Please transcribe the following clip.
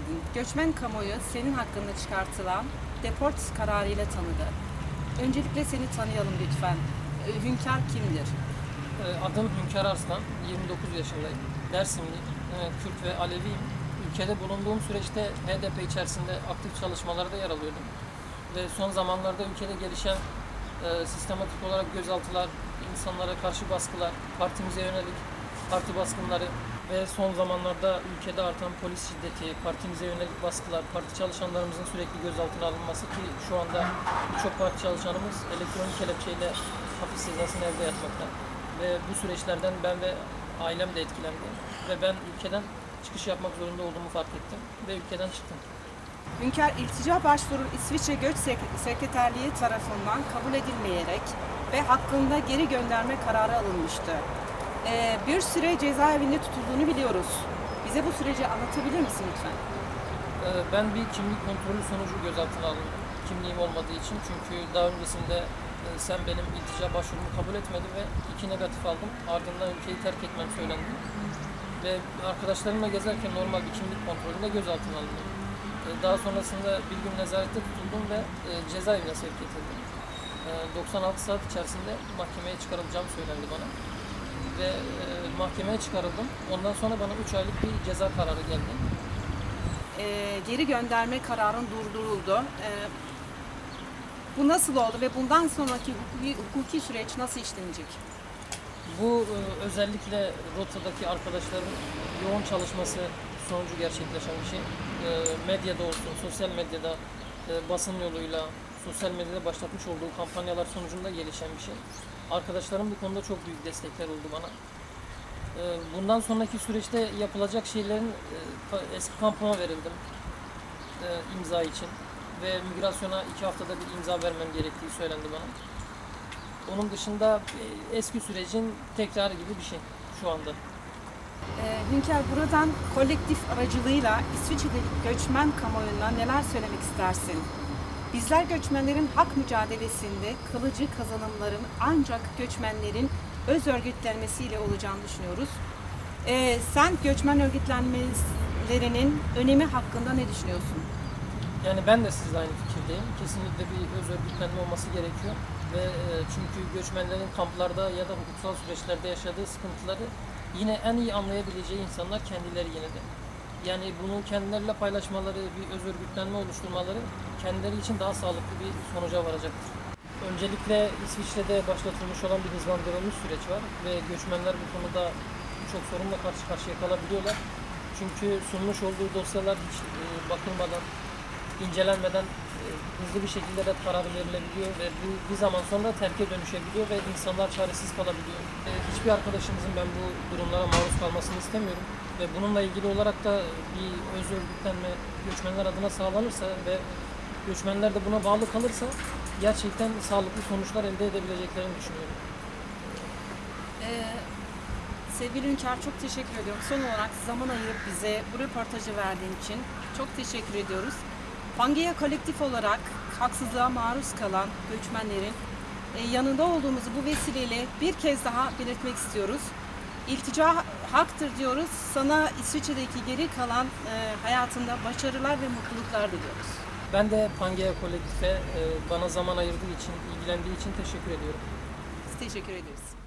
geldin. Göçmen kamuoyu senin hakkında çıkartılan deport kararıyla tanıdı. Öncelikle seni tanıyalım lütfen. Ee, Hünkar kimdir? Ee, Adım Hünkar Arslan, 29 yaşındayım. Dersimli, e, Kürt ve Aleviyim. Ülkede bulunduğum süreçte HDP içerisinde aktif çalışmalarda yer alıyordum. Ve son zamanlarda ülkede gelişen e, sistematik olarak gözaltılar, insanlara karşı baskılar, partimize yönelik parti baskınları ve son zamanlarda ülkede artan polis şiddeti, partimize yönelik baskılar, parti çalışanlarımızın sürekli gözaltına alınması ki şu anda birçok parti çalışanımız elektronik kelepçeyle hapis cezasını evde yatmakta. Ve bu süreçlerden ben ve ailem de etkilendi. Ve ben ülkeden çıkış yapmak zorunda olduğumu fark ettim ve ülkeden çıktım. Hünkar iltica başvuru İsviçre Göç Sek- Sekreterliği tarafından kabul edilmeyerek ve hakkında geri gönderme kararı alınmıştı. Ee, bir süre cezaevinde tutulduğunu biliyoruz. Bize bu süreci anlatabilir misin lütfen? Ee, Ben bir kimlik kontrolü sonucu gözaltına alındım. Kimliğim olmadığı için çünkü daha öncesinde e, sen benim iltica başvurumu kabul etmedin ve iki negatif aldım. Ardından ülkeyi terk etmem söylendi. Ve arkadaşlarımla gezerken normal bir kimlik kontrolünde gözaltına alındım. Ee, Daha sonrasında bir gün nezarette tutuldum ve e, cezaevine sevk edildim. Ee, 96 saat içerisinde mahkemeye çıkarılacağım söylendi bana. Ve e, mahkemeye çıkarıldım. Ondan sonra bana 3 aylık bir ceza kararı geldi. Ee, geri gönderme kararın durduruldu. Ee, bu nasıl oldu ve bundan sonraki hukuki, hukuki süreç nasıl işlenecek? Bu e, özellikle rotadaki arkadaşların yoğun çalışması sonucu gerçekleşen bir şey. E, medyada olsun, sosyal medyada, e, basın yoluyla, sosyal medyada başlatmış olduğu kampanyalar sonucunda gelişen bir şey. Arkadaşlarım bu konuda çok büyük destekler oldu bana. E, bundan sonraki süreçte yapılacak şeylerin e, eski kampıma verildim e, imza için ve migrasyona iki haftada bir imza vermem gerektiği söylendi bana. Onun dışında e, eski sürecin tekrarı gibi bir şey şu anda. Ee, Hünkar buradan kolektif aracılığıyla İsviçre'deki göçmen kamuoyuna neler söylemek istersin? Bizler göçmenlerin hak mücadelesinde kılıcı kazanımların ancak göçmenlerin öz örgütlenmesiyle olacağını düşünüyoruz. Ee, sen göçmen örgütlenmelerinin önemi hakkında ne düşünüyorsun? Yani ben de sizle aynı fikirdeyim. Kesinlikle bir öz örgütlenme olması gerekiyor. Ve e, çünkü göçmenlerin kamplarda ya da hukuksal süreçlerde yaşadığı sıkıntıları yine en iyi anlayabileceği insanlar kendileri yine de. Yani bunu kendileriyle paylaşmaları, bir öz örgütlenme oluşturmaları kendileri için daha sağlıklı bir sonuca varacaktır. Öncelikle İsviçre'de başlatılmış olan bir hızlandırılmış süreç var ve göçmenler bu konuda çok sorunla karşı karşıya kalabiliyorlar. Çünkü sunmuş olduğu dosyalar hiç e, bakılmadan, incelenmeden e, hızlı bir şekilde red kararı verilebiliyor ve bu bir zaman sonra terke dönüşebiliyor ve insanlar çaresiz kalabiliyor. E, Hiçbir arkadaşımızın ben bu durumlara maruz kalmasını istemiyorum ve bununla ilgili olarak da bir öz örgütlenme göçmenler adına sağlanırsa ve göçmenler de buna bağlı kalırsa gerçekten sağlıklı sonuçlar elde edebileceklerini düşünüyorum. Ee, sevgili Hünkar çok teşekkür ediyorum. Son olarak zaman ayırıp bize bu röportajı verdiğin için çok teşekkür ediyoruz. Pangea kolektif olarak haksızlığa maruz kalan göçmenlerin e, yanında olduğumuzu bu vesileyle bir kez daha belirtmek istiyoruz. İltica haktır diyoruz. Sana İsviçre'deki geri kalan e, hayatında başarılar ve mutluluklar diliyoruz. Ben de Pangea Kolektif'e e, bana zaman ayırdığı için, ilgilendiği için teşekkür ediyorum. Biz teşekkür ederiz.